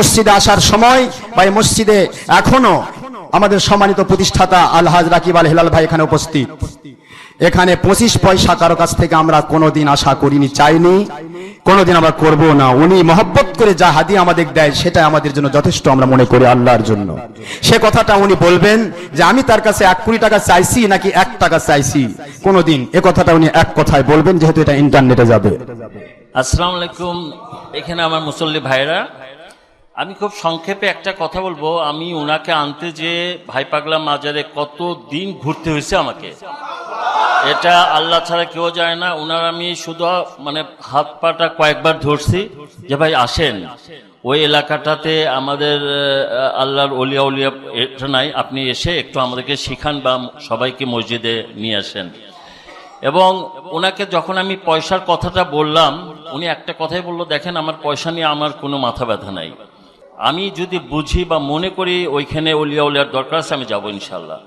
মসজিদে আসার সময় বা মসজিদে এখনও আমাদের সম্মানিত প্রতিষ্ঠাতা আলহাজ রাকিব আল হিলাল ভাই এখানে উপস্থিত। এখানে পঁচিশ পয়সা কারও কাছ থেকে আমরা কোনোদিন আশা করিনি, চাইনি। কোনোদিন আমরা করব না। উনি মহব্বত করে যা হাদি আমাদের দেয় সেটা আমাদের জন্য যথেষ্ট আমরা মনে করি আল্লাহর জন্য। সে কথাটা উনি বলবেন যে, আমি তার কাছে এক কুড়ি টাকা চাইছি নাকি এক টাকা চাইছি? কোনোদিন। এ কথাটা উনি এক কথায় বলবেন, যেহেতু এটা ইন্টারনেটে যাবে। আসসালামু আলাইকুম। এখানে আমার মুসল্লি ভাইরা আমি খুব সংক্ষেপে একটা কথা বলব। আমি ওনাকে আনতে যে ভাই পাগলা মাজারে কত দিন ঘুরতে হয়েছে আমাকে। এটা আল্লাহ ছাড়া কেউ যায় না। ওনার আমি শুধু মানে হাত পাটা কয়েকবার ধরছি যে ভাই আসেন। ওই এলাকাটাতে আমাদের আল্লাহর অলিয়া উলিয়া এটা নাই। আপনি এসে একটু আমাদেরকে শিখান বা সবাইকে মসজিদে নিয়ে আসেন। এবং ওনাকে যখন আমি পয়সার কথাটা বললাম, উনি একটা কথাই বলল, দেখেন, আমার পয়সা নিয়ে আমার কোনো মাথা ব্যথা নাই। আমি যদি বুঝি বা মনে করি ওইখানে অলিয়া উলিয়ার দরকার আছে, আমি যাব ইনশাল্লাহ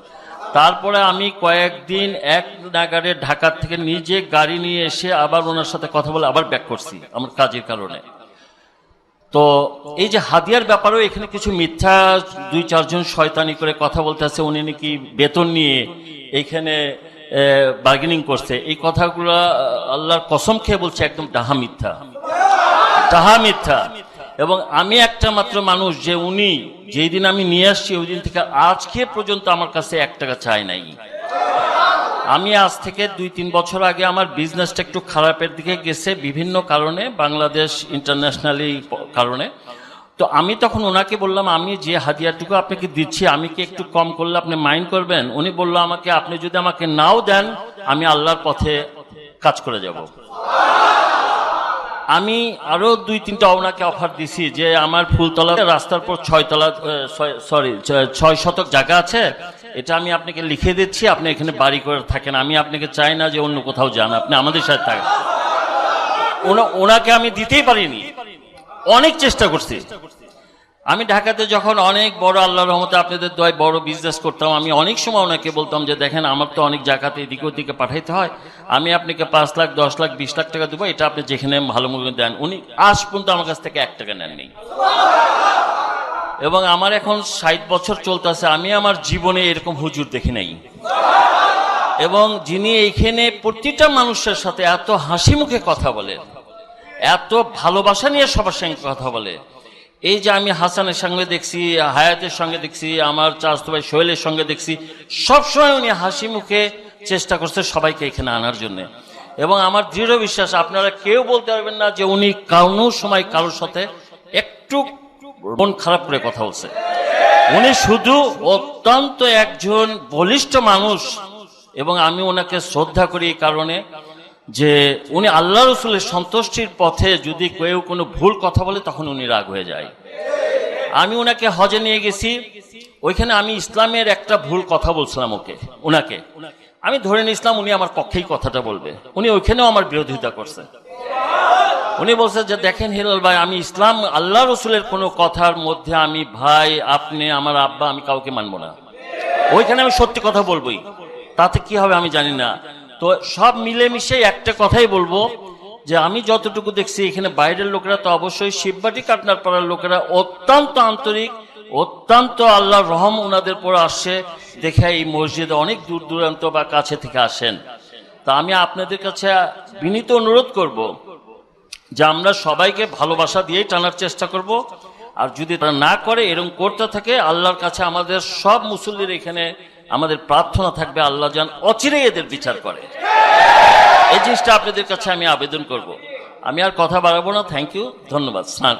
তারপরে আমি কয়েকদিন এক নাগারে ঢাকার থেকে নিজে গাড়ি নিয়ে এসে আবার ওনার সাথে কথা বলে আবার ব্যাক করছি, আমার কাজের কারণে। তো এই যে হাদিয়ার ব্যাপারেও এখানে কিছু মিথ্যা দুই চারজন শয়তানি করে কথা বলতে আছে উনি নাকি বেতন নিয়ে এইখানে বার্গেনিং করছে। এই কথাগুলো আল্লাহর কসম খেয়ে বলছে, একদম ডাহা মিথ্যা। ডাহা মিথ্যা। এবং আমি একটা মাত্র মানুষ যে উনি যেই দিন আমি নিয়ে আসছি ওই দিন থেকে আজকে পর্যন্ত আমার কাছে এক টাকা চাই নাই। আমি আজ থেকে দুই তিন বছর আগে আমার বিজনেসটা একটু খারাপের দিকে গেছে বিভিন্ন কারণে, বাংলাদেশ ইন্টারন্যাশনালি কারণে। তো আমি তখন ওনাকে বললাম, আমি যে হাদিয়াটুকু আপনাকে দিচ্ছি, আমি কি একটু কম করলে আপনি মাইন্ড করবেন? উনি বলল, আমাকে, আপনি যদি আমাকে নাও দেন, আমি আল্লাহর পথে কাজ করে যাব। আমি আরও দুই, তিনটা ওনাকে অফার দিছি যে আমার ফুলতলা রাস্তার পর ছয় ছয়তলা সরি ছয় শতক জায়গা আছে। এটা আমি আপনাকে লিখে দিচ্ছি, আপনি এখানে বাড়ি করে থাকেন। আমি আপনাকে চাই না যে অন্য কোথাও যান, আপনি আমাদের সাথে থাকেন। ওনা- ওনাকে আমি দিতেই পারিনি। অনেক চেষ্টা করছি। আমি ঢাকাতে যখন অনেক বড় আল্লাহ রহমতে আপনাদের দয় বড় বিজনেস করতাম, আমি অনেক সময় ওনাকে বলতাম যে, দেখেন, আমার তো অনেক জায়গাতে এদিকে ওদিকে পাঠাইতে হয়। আমি আপনাকে পাঁচ লাখ, দশ লাখ, বিশ লাখ টাকা দেবো, এটা আপনি যেখানে ভালো মূল্য দেন। উনি আজ পর্যন্ত আমার কাছ থেকে এক টাকা নেননি। এবং আমার এখন ষাট বছর চলতেছে, আমি আমার জীবনে এরকম হুজুর দেখি নাই। এবং যিনি এইখানে প্রতিটা মানুষের সাথে এত হাসি মুখে কথা বলে, এত ভালোবাসা নিয়ে সবার সঙ্গে কথা বলে এই যে আমি হাসানের সঙ্গে দেখছি, হায়াতের সঙ্গে দেখছি, আমার চাষতো ভাই সঙ্গে দেখছি, সবসময় উনি হাসি মুখে চেষ্টা করছে সবাইকে এখানে আনার জন্য। এবং আমার দৃঢ় বিশ্বাস, আপনারা কেউ বলতে পারবেন না যে উনি কোনো সময় কারোর সাথে একটু মন খারাপ করে কথা বলছে। উনি শুধু অত্যন্ত একজন বলিষ্ঠ মানুষ এবং আমি ওনাকে শ্রদ্ধা করি এই কারণে। যে উনি আল্লাহ রসুলের সন্তুষ্টির পথে যদি কেউ কোনো ভুল কথা বলে, তখন উনি রাগ হয়ে যায়। আমি ওনাকে হজে নিয়ে গেছি। ওইখানে আমি ইসলামের একটা ভুল কথা বলছিলাম ওকে ওনাকে আমি ধরে নিয়েছিলাম উনি আমার পক্ষেই কথাটা বলবে। উনি ওইখানেও আমার বিরোধিতা করছে। উনি বলছে যে, দেখেন হিলাল ভাই, আমি ইসলাম, আল্লাহ রসুলের কোনো কথার মধ্যে আমি ভাই, আপনি, আমার আব্বা, আমি কাউকে মানবো না। ওইখানে আমি সত্যি কথা বলবোই। তাতে কি হবে আমি জানি না। তো সব মিলেমিশে একটা কথাই বলব যে আমি যতটুকু দেখছি, এখানে বাইরের লোকেরা তো অবশ্যই শিববাটি কাটনার পাড়ার লোকেরা অত্যন্ত আন্তরিক, অত্যন্ত আল্লাহ রহম ওনাদের পর আসছে দেখে এই মসজিদে অনেক দূর দূরান্ত বা কাছে থেকে আসেন। তা আমি আপনাদের কাছে বিনীত অনুরোধ করব যে আমরা সবাইকে ভালোবাসা দিয়েই টানার চেষ্টা করব, আর যদি তারা না করে এরকম করতে থাকে, আল্লাহর কাছে আমাদের সব মুসল্লির এখানে আমাদের প্রার্থনা থাকবে আল্লাহ যান অচিরেই এদের বিচার করে। এই জিনিসটা আপনাদের কাছে আমি আবেদন করব। আমি আর কথা বাড়াবো না। থ্যাংক ইউ ধন্যবাদ। স্নান